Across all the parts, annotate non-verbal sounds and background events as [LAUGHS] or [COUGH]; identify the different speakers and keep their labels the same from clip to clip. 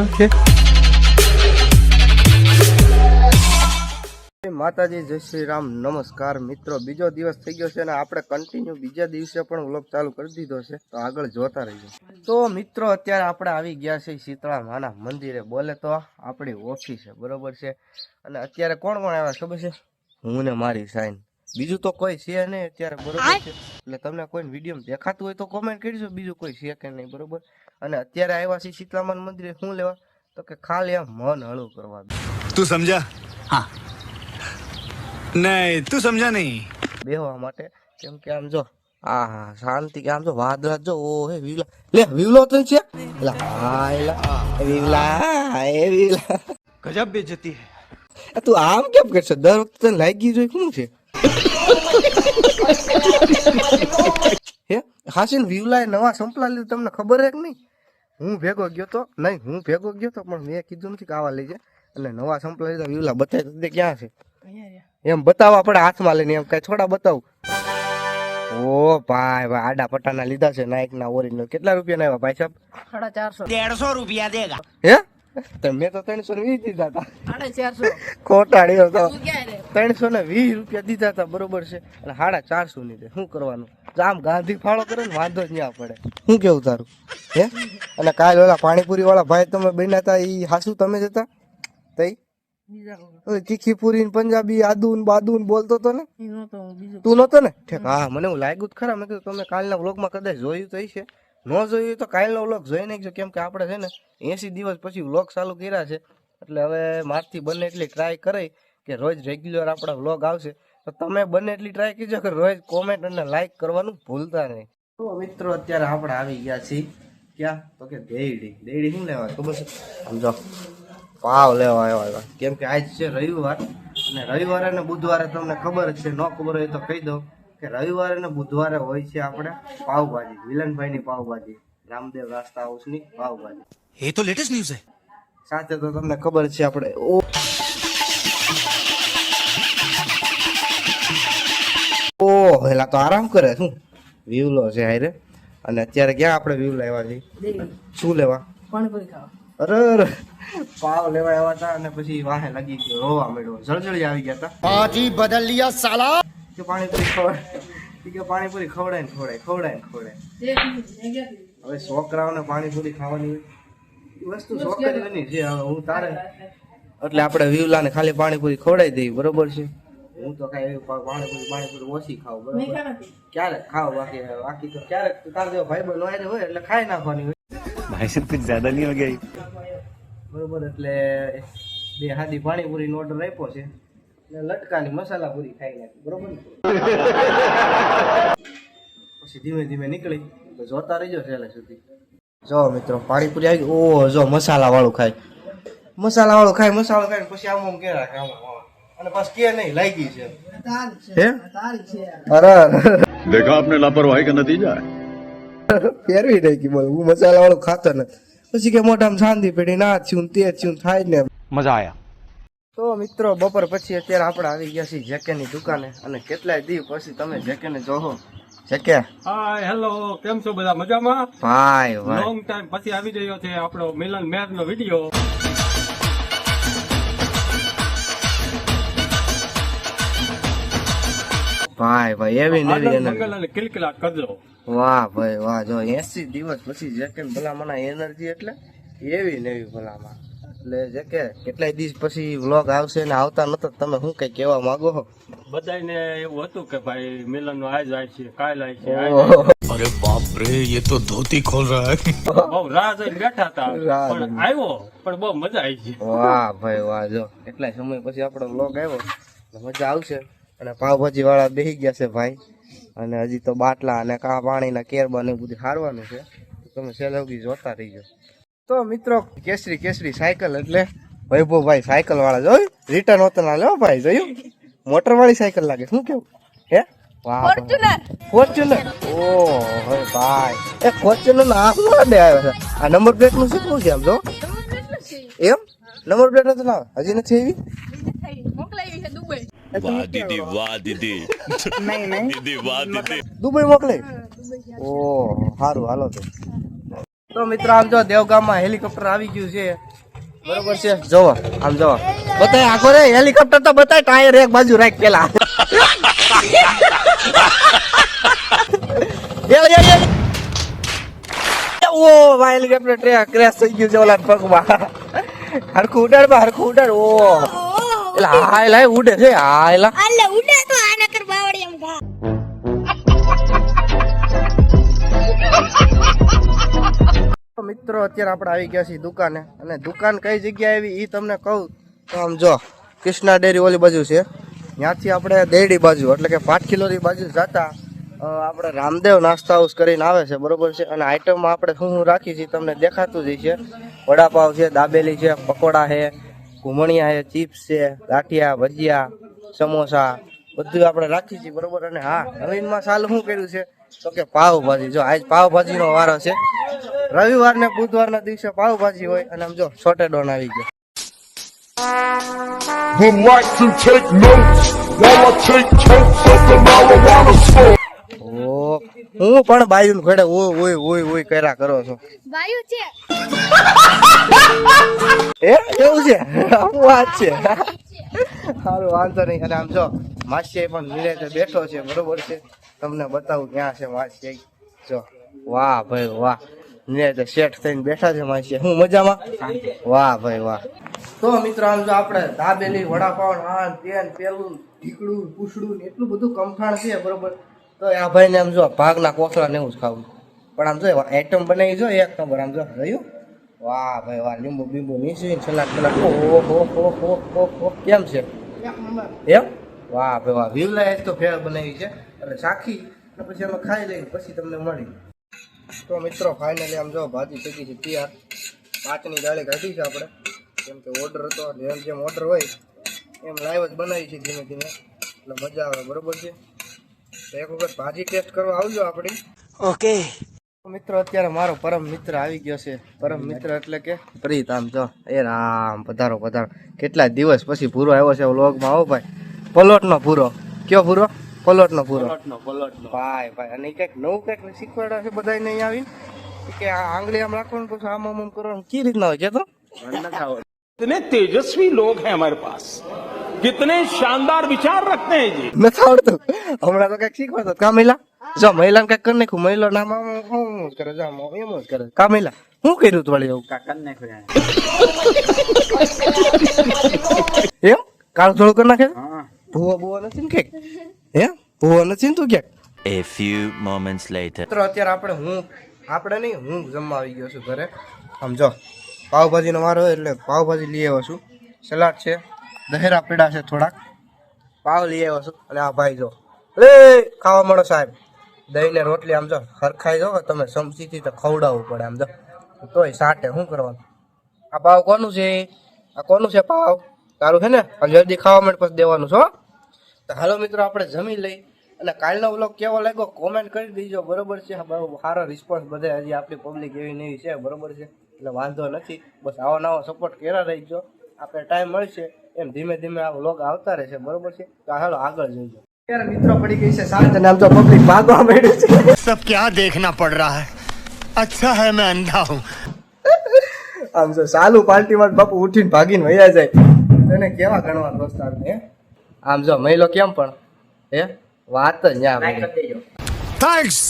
Speaker 1: Okay. માતાજી જય શ્રી રામ. નમસ્કાર મિત્રો બીજો દિવસ થઈ ગયો છે અને આપણે કન્ટિન્યુ બીજા દિવસે પણ વ્લોગ ચાલુ કરી દીધો છે. તો આગળ જોતા રહીએ તો મિત્રો અત્યારે આપણે આવી ગયા છે શીતળા માના મંદિરે. બોલે તો આપણી ઓફિસ છે બરોબર છે? અને અત્યારે કોણ કોણ આવ્યા ખબર છે? હું ને મારી સાઈન. બીજું તો કોઈ છે નહીં અત્યારે બરોબર છે? એટલે તમને કોઈ વીડિયો દેખાતું હોય તો કોમેન્ટ કરજો બીજું કોઈ છે કે નહીં બરોબર? અને અત્યારે આવ્યા છે શીતલામાન મંદિરે શું લેવા? તો કે ખાલી આ મન હળવું કરવા
Speaker 2: તું સમજા? હા. નહીં તું સમજા નહીં.
Speaker 1: બેહવા માટે કેમ કે આમ જો હા હા શાંતિ કે આમ જો વાદ વાદળા જો ઓ હે વિવલા. લે વિવલો તો છે. લા હાયલા વિવલા એ વિવલા.
Speaker 2: ગજબ બેજતી
Speaker 1: હે. તું આમ કેમ કરશે? દર વખતે લાગી જોઈ શું છે? હે? હાસિલ એ નવા સંપલા લીધું તમને ખબર હે કે નહીં? હું ભેગો ગયો તો? નહીં હું ભેગો ગયો તો પણ મેં કીધું નથી કે આવા લઈ જાય. એટલે નવા સંપલા લીધા વિવલા બતાવી તો ક્યાં છે? એમ બતાવવા પડે હાથમાં લઈને એમ કઈ થોડા બતાવું. ઓ ભાઈ ભાઈ આડા પટ્ટાના લીધા છે નાઇક ના ઓરિજિનલ કેટલા રૂપિયા આવ્યા ભાઈ સાહેબ?
Speaker 3: સાડા ચારસો. દેડસો રૂપિયા દેગા.
Speaker 1: હે? તો મેં તો ત્રણસો વીસ દીધા હતા.
Speaker 4: સાડા ચારસો.
Speaker 1: ખોટાડ્યો
Speaker 4: હતો
Speaker 1: ત્રણસો ને વીસ રૂપિયા દીધા હતા બરોબર છે. અને સાડા ચારસો ની શું કરવાનું? આમ ગાંધી ફાળો કરે ને વાંધો જ ના પડે. શું કેવું તારું? હે? અને કાલ ઓલા પાણીપુરી વાળા ભાઈ તમે બન્યા હતા ઈ હાસુ તમે જ હતા? તઈ? તીખી પૂરી ને પંજાબી આદુ ને બાદુ ને બોલતો તો ને? તું નતો ને? ઠેક હા મને હું લાગ્યું જ ખરા. મેં કીધું તમે કાલના વ્લોગમાં કદાચ જોયું તો છે ન જોયું તો કાલનો વ્લોગ જોઈ નાખજો કેમ કે આપણે છે ને એસી દિવસ પછી વ્લોગ ચાલુ કર્યા છે. એટલે હવે મારથી બને એટલી ટ્રાય કરી કે રોજ રેગ્યુલર આપણા વ્લોગ આવશે તો તમે બને એટલી ટ્રાય કરજો કે રોજ કોમેન્ટ અને લાઈક કરવાનું ભૂલતા નહીં. તો મિત્રો અત્યારે આપણે આવી ગયા છીએ. ક્યાં? તો કે દેડી દેડી શું લેવાય ખબર છે? સમજો પાવ લેવા આવ્યા કેમ કે આજ છે રવિવાર અને રવિવારે અને બુધવારે તમને ખબર છે ન ખબર હોય તો કહી દઉં કે રવિવારે અને બુધવારે હોય છે આપણે પાવભાજી વિલનભાઈની પાવભાજી રામદેવ રાસ્તા હાઉસની પાવભાજી.
Speaker 2: એ તો લેટેસ્ટ ન્યૂઝ છે.
Speaker 1: સાથે તો તમને ખબર છે આપણે ઓ ઓહ એલા તો આરામ કરે શું? વ્યુલો છે હારે અને અત્યારે ક્યાં આપણે વ્યૂ લેવા છીએ? શું લેવા? અરે પાવ લેવા આવ્યા હતા અને પછી વાહે લાગી ગયો રોવા મળ્યો જળજળી આવી ગયા હતા.
Speaker 2: પાજી બદલ લિયા સાલા
Speaker 1: કે પાણીપુરી ખવડાય. કે પાણીપુરી ખવડાય ને ખવડાય ખવડાય ને ખવડાય. હવે છોકરાઓને પાણીપુરી ખાવાની વસ્તુ છોકરીઓની છે હવે હું તારે એટલે આપણે વિવલાને ખાલી પાણીપુરી ખવડાઈ દઈએ બરોબર છે? હું તો કઈ પાણીપુરી પાણીપુરી ઓછી ખાવ બરાબર? ક્યારેક ખાવ બાકી? બાકી તો ક્યારેક તાર જો ભાઈ બહેન વાયરે હોય એટલે ખાઈ નાખવાની હોય.
Speaker 2: ભાઈ સાહેબ જ્યાદા નહીં વગેરે
Speaker 1: બરોબર એટલે બે હાદી પાણીપુરીનો ઓર્ડર આપ્યો છે ને લટકાની મસાલા પૂરી ખાઈ નાખી બરોબર પછી ધીમે ધીમે નીકળી તો જોતા રહીજો છેલ્લે સુધી. જો મિત્રો પાણીપુરી આવી ઓ જો મસાલા વાળું ખાય. મસાલા વાળું ખાય મસાલો ખાય પછી આમ આમ કે રાખે આમ દેખા આપને લાપરવાહી કે
Speaker 5: નતીજા પહેરવી
Speaker 1: નહીં કે બોલ હું મસાલા વાળું ખાતો ને પછી કે મોઢામાં શાંતિ પડી ના થયું તે થયું થાય ને
Speaker 2: મજા આયા.
Speaker 1: તો મિત્રો બપોર પછી અત્યારે આપણે આવી ગયા છીએ જેકેની દુકાને અને કેટલાય દી પછી તમે જેકેને જોહો જેકે?
Speaker 6: હાય હેલો કેમ છો બધા? મજામાં?
Speaker 1: ભાઈ
Speaker 6: લોંગ ટાઈમ પછી આવી ગયો છે આપણો મિલન મેર નો વીડિયો.
Speaker 1: ભાઈ ભાઈ એવી ને એવી એનર્જી
Speaker 6: કિલકિલાટ કરજો.
Speaker 1: વાહ ભાઈ વાહ જો 80 દિવસ પછી જે કે ભલામણ એનર્જી એટલે એવી ને એવી એટલે જે કેટલાય દિવસ પછી વ્લોગ આવશે ને આવતા નતો તમે શું કઈ કહેવા માંગો
Speaker 6: બધાને એવું હતું કે ભાઈ મિલન આજ આવી છે કાલ આવી છે
Speaker 2: અરે બાપ રે ये તો ધોતી ખોલ રહા હે
Speaker 6: બહુ રાહ જોઈને બેઠા હતા. [LAUGHS] પણ આવ્યો પણ બહુ મજા આવી ગઈ.
Speaker 1: વાહ ભાઈ વાહ જો એટલા સમય પછી આપણો વ્લોગ આવ્યો. મજા આવશે. અને પાવભાજી વાળા બેસી ગયા છે ભાઈ. અને હજી તો બાટલા અને કા પાણીના કેર બને એવું બધું હારવાનું છે. તમે સેલવગી જોતા રહીજો. તો મિત્રો કેસરી કેસરી સાયકલ એટલે વૈભવભાઈ સાયકલ વાળા જોયું? રિટર્ન હોતા ના લો ભાઈ જોયું? મોટર વાળી સાયકલ લાગે. શું કેવું? હે? વાહ ફોર્ચ્યુનર ઓ ભાઈ. એ ફોર્ચ્યુનર ના ના આવ્યો છે. આ નંબર પ્લેટનું શું છે આમ જો? એમ? નંબર પ્લેટ નથી લાવે હજી નથી આવી?
Speaker 4: મોકલાવી વાહ દીદી
Speaker 5: વાહ દીદી. નહીં નહીં દીદી વાહ દીદી.
Speaker 1: દુબઈ મોકલે. ઓ સારું હાલો તો. તો મિત્રો આમ જો દેવગામમાં હેલિકોપ્ટર આવી ગયું છે. બરોબર છે? જોવો આમ જોવો બતાય આખો રે હેલિકોપ્ટર તો બતાય ટાયર એક બાજુ રાખ પેલા. [LAUGHS] ઓ ભાઈ હેલિકોપ્ટર ક્રેશ થઈ ગયું છે ઓલા પગમાં. હરખું ઉડાડ બા હરખું ઉડાડ. ઓ એટલે હાય લાય ઉડે છે હાય લા
Speaker 3: અલે ઉડે તો આને કર બાવડી એમ ઘા
Speaker 1: મિત્રો અત્યારે આપણે આવી ગયા છીએ દુકાને. અને દુકાન કઈ જગ્યાએ આવી એ તમને કહું તો આમ જો કૃષ્ણા ડેરી ઓલી બાજુ છે. ત્યાંથી આપણે દેડી બાજુ એટલે કે પાટખીલોરી બાજુ જતા આપણે રામદેવ નાસ્તા હાઉસ કરીને આવે છે બરોબર છે? અને આઈટમમાં આપણે શું શું રાખી છીએ તમને દેખાતું જ છે વડાપાવ છે દાબેલી છે પકોડા છે ઘૂમણિયા છે ચિપ્સ છે, ગાંઠિયા, ભજીયા, સમોસા, બધું આપણે રાખી છીએ, બરોબર? અને હા, નવીનમાં સાલ શું કર્યું છે? તો કે પાવભાજી. જો, આજ પાવભાજીનો વારો છે. રવિવાર ને બુધવાર ના દિવસે પાવભાજી હોય, અને આમ જો છોટે ડોન આવી ગયો.
Speaker 7: Would like to take notes. While I take totes of the marijuana smoke.
Speaker 1: ઓ હું પણ બાયુ ઘડે ઓય ઓય ઓય ઓય કર્યા કરો છો. એ એવું છે? શું વાત છે. સારું વાંધો નહીં. અને આમ જો માસી પણ નીરે બેઠો છે બરોબર છે? તમને બતાવું ક્યાં છે માસી. જો વાહ ભાઈ વાહ. નીરે સેટ થઈને બેઠા છે માસી. હું મજામાં? વાહ ભાઈ વાહ. તો મિત્રો આમ જો આપણે દાબેલી વડાપાવ નાન તેન પેલું ઢીકડું પૂછડું એટલું બધું કમઠાણ છે બરોબર? તો આ ભાઈને આમ જો ભાગના કોથળા ને એવું જ ખાવું પણ આમ જો આઈટમ બનાવી જો એક નંબર આમ જો રહ્યું. વાહ ભાઈ, વાહ, લીંબુ બીંબુ નીચી સલાડ સલાડ ઓહો, હો હો હો હો કેમ છે? એમ? વાહ ભાઈ, વાહ વિવલાએ તો ફેર બનાવી છે. એટલે ચાખી અને પછી અમે ખાઈ લઈએ, પછી તમને મળી. તો મિત્રો ફાઇનલી આમ જો ભાજી થઈ છે તૈયાર. પાંચની દાળી કાઢી છે આપણે. કેમ કે ઓર્ડર હતો, જેમ જેમ ઓર્ડર હોય, એમ લાઈવ જ બનાવી છે ધીમે ધીમે. એટલે મજા આવે, બરોબર છે? એક વખત ભાજી ટેસ્ટ કરવા આવજો આપણી.
Speaker 2: ઓકે
Speaker 1: મિત્રો અત્યારે મારો પરમ મિત્ર આવી ગયો છે. પરમ મિત્ર એટલે કે પ્રીત આમ જો એ રામ પધારો પધારો. કેટલા દિવસ પછી પૂરો આવ્યો છે વ્લોગમાં આવો ભાઈ. પલોટનો પૂરો કયો પૂરો પલોટનો પૂરો ભાઈ ભાઈ અને કંઈક નવું કંઈક શીખવાડ્યા છે બધાને નહીં આવી. કે આ આંગળી આમ રાખવાનું પછી આમ આમ કરવાનું કઈ રીતના હોય કે તો?
Speaker 8: તેજસ્વી લોક હે અમારે પાસ. कितने शानदार विचार रखते हैं जी
Speaker 1: નથી આવડતું હમણાં તો કંઈક શીખવાડતો કા મહિલા જો મહિલાને કંઈક કરી નાખ્યું મહિલો નામ આમ આમ આમ જ કરે જો આમ એમ જ કરે કા મહિલા શું કર્યું તું વળી એવું એમ કાળ થોડું કરી નાખે ભૂવો ભૂવો નથી ને કંઈક હે ભૂવો નથી ને તું ક્યાંક
Speaker 5: A few moments later.
Speaker 1: મિત્રો અત્યારે આપણે હું આપણે નહીં હું જમવા આવી ગયો છું ઘરે આમ જો પાવભાજીનો વારો હોય એટલે પાવભાજી લઈ આવ્યો છું સલાડ છે દહેરા પીડા છે થોડાક. પાવ લઈ આવ્યો છું. અને આ ભાઈ જો. લે ખાવા મળો સાહેબ. દહીં ને રોટલી આમ જો હરખાઈ જો તમે સમજીથી તો ખવડાવવું પડે આમ જો. તોય સાટે શું કરવાનું? આ પાવ કોનું છે? આ કોનું છે પાવ? તારું છે ને? જલ્દી ખાવા માટે પછી દેવાનું છો તો હાલો મિત્રો, આપણે જમી લઈ અને કાલનો વ્લોગ કેવો લાગ્યો? કોમેન્ટ કરી દીજો. બરોબર છે? સારો રિસ્પોન્સ બધે. હજી આપણી પબ્લિક એવી નહીં છે. બરોબર છે? એટલે વાંધો નથી. બસ આવો નવો સપોર્ટ કર્યા રહીજો. આપણે ટાઈમ મળશે. એમ ધીમે ધીમે આ વ્લોગ આવતા રહેશે બરોબર છે? તો હાલો આગળ જોઈજો અત્યારે મિત્રો પડી ગઈ છે સાંજ અને આમ તો પબ્લિક ભાગવા માંડ્યું છે.
Speaker 2: સબ ક્યાં દેખના પડ રહા હે અચ્છા હે મેં અંધા હું
Speaker 1: આમ તો સાલું પાર્ટીમાં બાપુ ઉઠીને ભાગીને વયા જાય. તને કેવા ગણવા દોસ્તાર હે? આમ જો મહિલો કેમ પણ? હે? વાત જ ન્યા
Speaker 2: થેન્ક્સ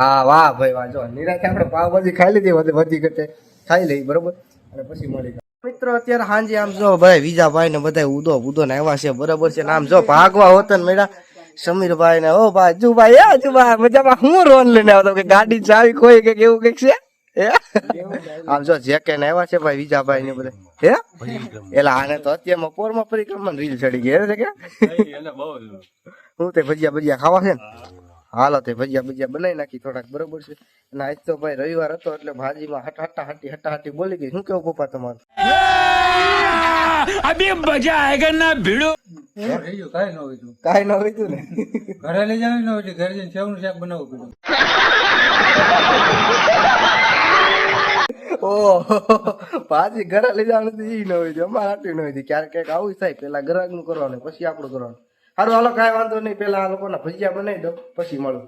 Speaker 1: હા વાહ ભાઈ વાહ જો નિરાતે આપણે પાવભાજી ખાઈ લીધી વધી વધી ઘટે. ખાઈ લઈ બરોબર? અને પછી મળી મિત્રો અત્યારે સાંજે આમ જો ભાઈ વિજાભાઈ ને બધા ઉદો ઉદો ને આવ્યા છે બરોબર છે આમ જો ભાગવા હોત ને મેળા સમીરભાઈ ને ઓ ભાઈ જુભાઈ એ જુભાઈ મજામાં હું રોન લઈને આવતો કે ગાડી ચાવી કોઈ કે કેવું કંઈક છે? આમ જો જેકે ને આવ્યા છે ભાઈ વિજાભાઈ ને બધા હે? એલા આને તો અત્યારમાં પોરમાં પરિક્રમા રીલ ચડી ગઈ છે કે? હું તે ભજીયા ભજીયા ખાવા છે ને? હાલો તે ભજીયા ભજીયા બનાવી નાખી થોડાક બરોબર છે? અને આજ તો ભાઈ રવિવાર હતો એટલે ભાજીમાં હટ હટા હટી હટા હટી બોલી ગઈ. શું કેવું પપ્પા તમારું?
Speaker 8: અભી મજા આયગા ના ભીડો?
Speaker 1: કાઈ ન હોય કાઈ ન હોય ને?
Speaker 9: ઘરે લઈ જવાનું ન હોય ઘરે જઈને સેવનું શાક બનાવવું પડ્યું
Speaker 1: પાછી [LAUGHS] ભાજી ઘરે લઈ જવાનું ઈ ન હોય અમારે આટલું ન હોય ક્યારેક ક્યાંક આવું થાય પેલા ગ્રાહકનું કરવાનું પછી આપણું કરવાનું. સારું હાલો, કાંઈ વાંધો નહીં. પેલા આ લોકોના ભજીયા બનાવી દો પછી મળું.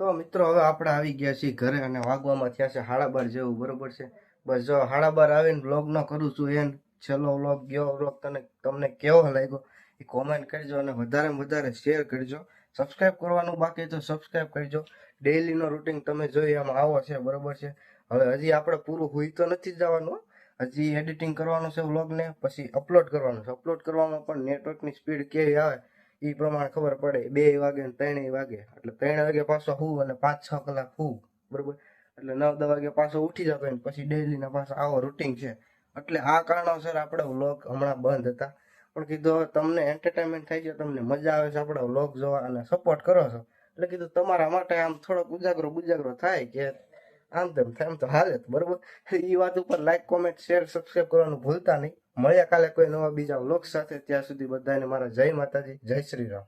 Speaker 1: તો મિત્રો, હવે આપણે આવી ગયા છીએ ઘરે અને વાગવામાં થયા છે હાડા બાર જેવું, બરોબર છે? બસ જો હાડા બાર આવીને બ્લોગ ન કરું છું એન. છેલ્લો વ્લોગ ગયો વ્લોગ તને, તમને કેવો લાગ્યો એ કોમેન્ટ કરજો અને વધારેમાં વધારે શેર કરજો. સબસ્ક્રાઇબ કરવાનું બાકી તો સબસ્ક્રાઇબ કરજો. ડેઈલીનો રૂટીન તમે જોઈ આમ આવો છે, બરોબર છે? હવે હજી આપણે પૂરું હોય તો નથી જવાનું હજી એડિટિંગ કરવાનું છે વ્લોગને પછી અપલોડ કરવાનું છે. અપલોડ કરવામાં પણ નેટવર્કની સ્પીડ કેવી આવે એ પ્રમાણે ખબર પડે. બે વાગે ને ત્રણેય વાગે. એટલે ત્રણ વાગે પાછો હું અને પાંચ છ કલાક હું. બરોબર? એટલે નવ, દસ વાગે પાછો ઉઠી જતો ને પછી ડેલીના પાછા આવો રૂટીન છે. એટલે આ કારણોસર આપણે વ્લોગ હમણાં બંધ હતા. પણ કીધું તમને એન્ટરટેનમેન્ટ થાય છે, તમને મજા આવે છે આપણા વ્લોગ જોવા અને સપોર્ટ કરો છો. એટલે કીધું તમારા માટે આમ થોડોક ઉજાગરો બુજાગરો થાય કે આમ તેમ થાય એમ તો હાલે બરોબર? એ વાત ઉપર લાઈક કોમેન્ટ શેર સબસ્ક્રાઈબ કરવાનું ભૂલતા નહીં. મળ્યા કાલે કોઈ નવા બીજા વ્લોગ સાથે ત્યાં સુધી બધાને મારા જય માતાજી, જય શ્રી રામ.